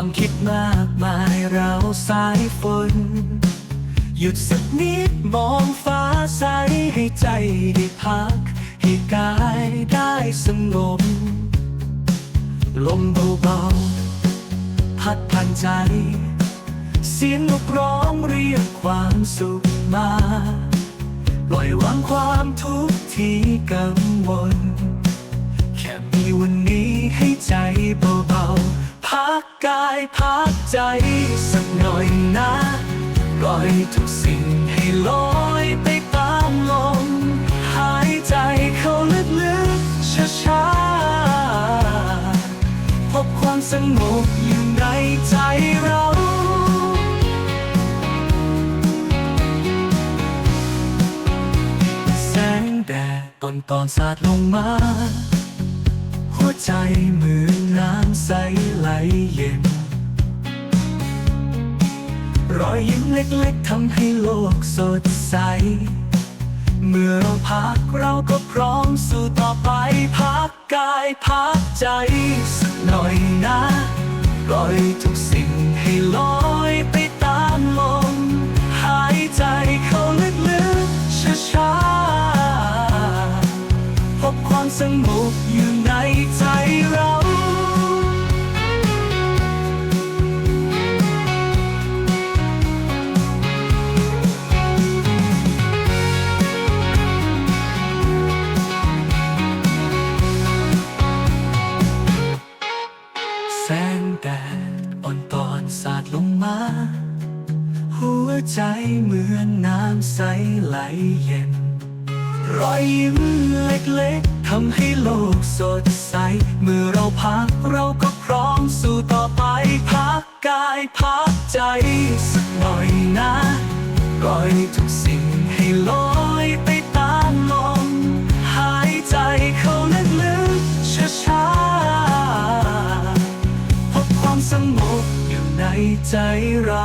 ความคิดมากมายเราสายฝน หยุดสักนิดมองฟ้าใสให้ใจได้พัก ให้กายได้สงบ ลมเบาๆพัดผ่านใจ เสียงนกร้องเรียกความสุขมา ปล่อยวางความทุกข์ที่กังวล ใจสักหน่อยนะปล่อยทุกสิ่งให้ลอยไปตามลมหายใจเข้าลึกๆช้าๆพบความสงบอยู่ในใจเราแสงแดดตอนตอนสาดลงมา หัวใจเหมือนน้ำใสไหลเย็น รอยยิ้มเล็กๆทำให้โลกสดใส เมื่อเราพักเราก็พร้อมสู่ต่อไปพักกายพักใจสักหน่อยนะปล่อยทุกสิ่งให้ลอยไปตามลมหายใจเข้าลึกๆช้าๆพบความสงบอยู่ในใจเราาดลงมา หัวใจเหมือนน้ำใสไหลเย็น รอยยิ้มเล็กๆทำให้โลกสดใส เมื่อเราพักเราก็พร้อมสู่ต่อไปพักกายพักใจสักหน่อยนะปล่อยทุกสิ่ง ใจเรา